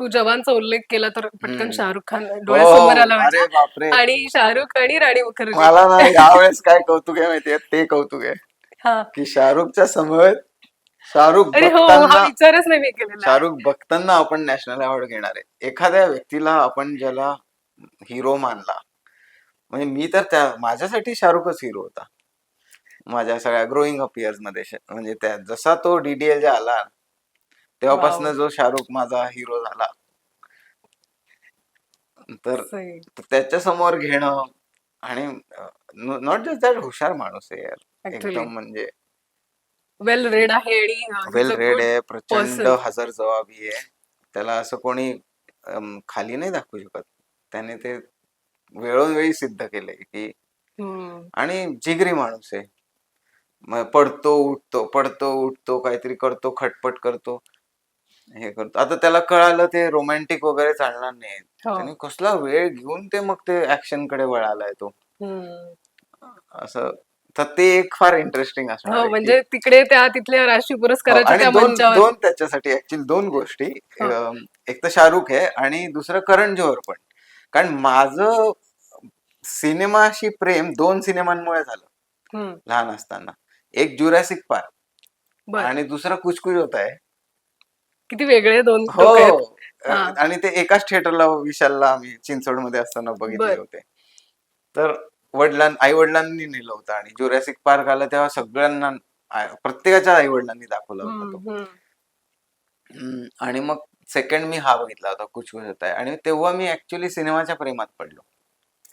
तू जवानचा उल्लेख केला तर पटकन. शाहरुख खान डोळ्यासमोर आला हो, अरे माझ्या. बापरे. आणि शाहरुख आणि राणी मुखर्जी. मला ना यावेळेस काय कौतुक आहे माहितीये? ते कौतुक आहे. हा. की शाहरुखच्या समवेत शाहरुख अरे हो विचारच नाही मी केलेला. शाहरुख बघताना आपण नॅशनल अवॉर्ड घेणार आहे. एखाद्या व्यक्तीला आपण ज्याला हिरो मानला. म्हणजे मी तर त्या माझ्यासाठी शाहरुखच हिरो होता. माझ्या सगळ्या ग्रोईंग अप इयर्समध्ये. श- म्हणजे त्या जसा तो डीडीएल जे आला तेव्हापासून. जो शाहरुख माझा हिरो झाला तर सही. त्याच्यासमोर घेणं आणि नॉट जस्ट दॅट हुशार माणूस आहे यार Actually. एकदम म्हणजे वेल रेड आहे आणि वेल he's a रेड good आहे प्रचंड person. हजर जबाबी आहे त्याला असं कोणी अम, खाली नाही दाखवू शकत त्याने ते वेळोवेळी सिद्ध केलंय की हम्म. आणि जिगरी माणूस आहे मग पडतो उठतो पडतो उठतो काहीतरी करतो खटपट करतो हे करतो. आता त्याला कळालं ते रोमॅन्टिक वगैरे चालणार नाही हो. त्याने कसला वेळ घेऊन ते मग ते ऍक्शनकडे वळालाय तो. असं तर ते एक फार इंटरेस्टिंग असणार हो म्हणजे तिकडे त्या तिथल्या राष्ट्रीय हो, पुरस्काराच्या त्या दोन दोन त्याच्यासाठी ऍक्च्युअली दोन गोष्टी. हो. एक तर शाहरुख आहे आणि दुसरं करण जोहर पण. कारण माझं सिनेमाशी प्रेम दोन सिनेमांमुळे झालं. लहान असताना. एक जुरॅसिक पार्क आणि दुसरा कुचकुच होत आहे. किती वेगळे दोन हो लोक आहेत. अ, हा. आणि ते एकाच थिएटरला विशालला आम्ही चिंचवडमध्ये असताना बघितले बर. होते तर वडिलां आई वडिलांनी नेलं होतं आणि जुरॅसिक पार्क आलं तेव्हा सगळ्यांना प्रत्येकाच्या आई वडिलांनी दाखवला होता हम्म, तो हम्म. हम्म, आणि मग सेकंड मी हा बघितला होता कुचकुच होत आहे आणि तेव्हा मी ऍक्च्युली सिनेमाच्या प्रेमात पडलो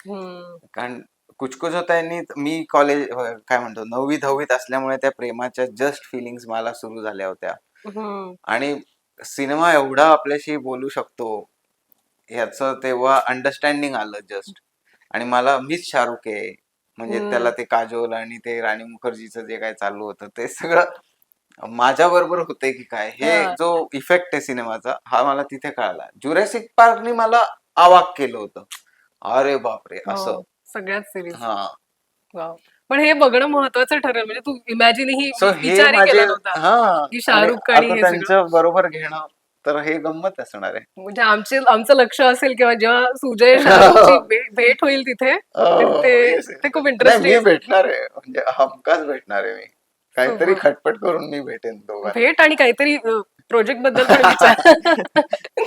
हम्म. कारण कुचकुच होत आहे मी कॉलेज काय म्हणतो नववी दहावीत असल्यामुळे त्या प्रेमाच्या जस्ट फिलिंग्स मला सुरू झाल्या होत्या हम्म. आणि सिनेमा एवढा आपल्याशी बोलू शकतो ह्याचं तेव्हा अंडरस्टँडिंग आलं जस्ट आणि मला मीच शाहरुख आहे म्हणजे हम्म. त्याला ते काजोल आणि ते राणी मुखर्जीचं जे काय चालू होतं ते सगळं माझ्या बरोबर होते की काय हे हा. जो इफेक्ट आहे सिनेमाचा हा मला तिथे कळाला. जुरॅसिक पार्कनी मला आवाक केलं होतं. अरे बापरे असं. हो, सगळ्याच सिरीज हा. पण हे बघणं महत्वाचं ठरेल. म्हणजे तू इमॅजिन ही हे माझे केला नव्हता. हा की शाहरुख आणि आणि आता हे त्यांचं बरोबर घेणं तर हे गंमत असणार आहे. म्हणजे आमचे आमचं लक्ष असेल किंवा जेव्हा सुजय शाहरुखची भे- भेट होईल तिथे हो, ते yes. ते खूप नाही, इंटरेस्टिंग भेटणार आहे. म्हणजे हमखास भेटणार आहे मी. काहीतरी हो. खटपट करून मी भेटेन दोघांना. भेट आणि काहीतरी प्रोजेक्टबद्दल पण विचार.